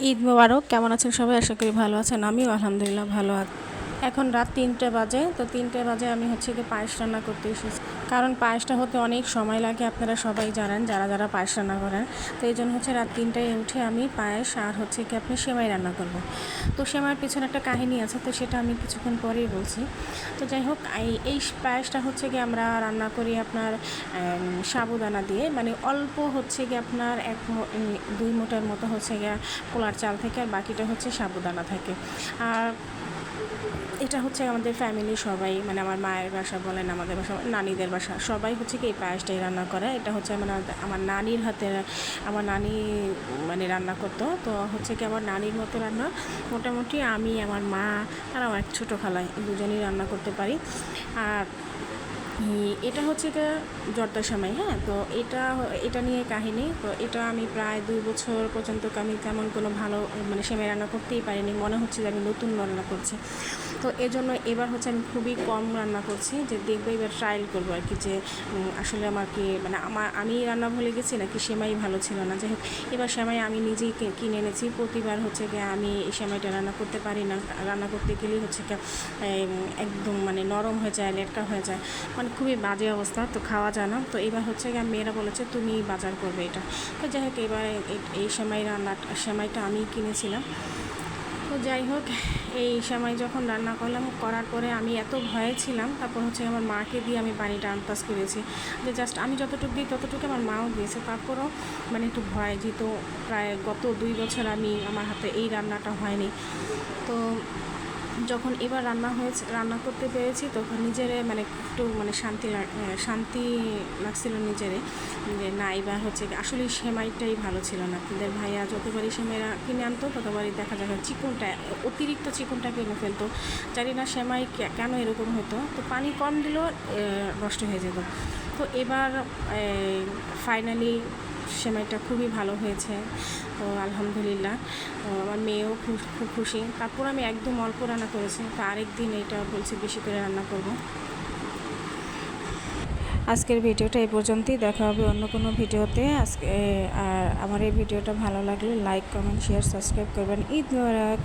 ঈদ মোবারক, কেমন আছেন সবাই? আশা করি ভালো আছেন। আমিও আলহামদুলিল্লাহ ভালো আছি এখন রাত তিনটে বাজে। তো তিনটে বাজে আমি হচ্ছে কি পায়েস রান্না করতে এসেছি। কারণ পায়েসটা হতে অনেক সময় লাগে, আপনারা সবাই জানেন যারা যারা পায়েস রান্না করেন। তো এই জন্য হচ্ছে রাত তিনটায় উঠে আমি পায়েস আর হচ্ছে কি আপনি সেমাই রান্না করব। তো সেমাইয়ের পিছনে একটা কাহিনী আছে, তো সেটা আমি কিছুক্ষণ পরেই বলছি। তো যাই হোক, এই পায়েসটা হচ্ছে কি আমরা রান্না করি আপনার সাবুদানা দিয়ে। মানে অল্প হচ্ছে কি আপনার এক দুই মোটার মতো হচ্ছে গিয়ে পোলার চাল থেকে আর বাকিটা হচ্ছে সাবুদানা থাকে। আর এটা হচ্ছে আমাদের ফ্যামিলি সবাই মানে আমার মায়ের বাসা বলেন, আমাদের বাসা নানিদের বাসা সবাই হচ্ছে কি এই পায়েসটাই রান্না করে। এটা হচ্ছে মানে আমার নানির হাতে আমার নানি মানে রান্না করতো। তো হচ্ছে কি আমার নানির মতো রান্না। মোটামুটি আমি, আমার মা আর আমার ছোটো খালায় দুজনেই রান্না করতে পারি। আর এটা হচ্ছে গিয়ে জর্দা সামাই হ্যাঁ? তো এটা এটা নিয়ে কাহিনী। তো এটা আমি প্রায় দুই বছর পর্যন্ত আমি তেমন কোনো ভালো মানে সেমাই রান্না করতেই পারিনি। মনে হচ্ছে যে আমি নতুন রান্না করছি। তো এজন্য এবার হচ্ছে আমি খুবই কম রান্না করছি, যে দেখব এবার ট্রায়াল করব আর কি, যে আসলে আমার কি মানে আমার, আমি রান্না ভুলে গেছি নাকি সেমাই ভালো ছিল না। যাই এবার সেমাই আমি নিজেই কিনে এনেছি। প্রতিবার হচ্ছে গিয়ে আমি এই সেমাইটা রান্না করতে পারি না। রান্না করতে গেলেই হচ্ছে একদম মানে নরম হয়ে যায়, লেটকা হয়ে যায়। মানে খুবই বাজে অবস্থা, তো খাওয়া যায় না। তো এবার হচ্ছে গিয়ে মেয়েরা বলেছে, তুমি বাজার করবে এটা। তো যাই হোক, এবার এই- সেমাই রান্না, সেমাইটা আমি কিনেছিলাম। তো যাই হোক, এই সময় যখন রান্না করলাম, করার পরে আমি এত ভয়ে ছিলাম। তারপর হচ্ছে আমার মাকে দিয়ে আমি পানিটা আনতাস করেছি। যে জাস্ট আমি যতটুকু দিই ততটুকু আমার মাও দিয়েছে। তারপরও মানে একটু ভয়, যেহেতু প্রায় গত দুই বছর আমি আমার হাতে এই রান্নাটা হয়নি। তো যখন এবার রান্না হয়েছে, রান্না করতে পেরেছি, তখন নিজেরে মানে একটু মানে শান্তি শান্তি লাগছিল নিজেরে যে না, এবার হচ্ছে আসলে সেমাইটাই ভালো ছিল না। আপনাদের ভাইয়া যতবারই সেমাই রা- কিনে আনতো, ততবারই দেখা যায় চিকনটা, অতিরিক্ত চিকনটা কিনে ফেলতো। জানি না সেমাই কেন এরকম হতো। তো পানি কম দিলেও নষ্ট হয়ে যেত। তো এবার ফাইনালি সেমাইটা খুবই ভালো হয়েছে। তো আলহামদুলিল্লাহ। আমার মেয়েও খুব খুব খুশি। তারপর আমি একদম অল্প রান্না করেছি। তো আরেক দিন এটা বলছি বেশি করে রান্না করব। আজকের ভিডিওটা এই পর্যন্তই। দেখা হবে অন্য কোনো ভিডিওতে। আজকে, আর আমার এই ভিডিওটা ভালো লাগলে লাইক, কমেন্ট, শেয়ার, সাবস্ক্রাইব করবেন। ঈদ মোবারক!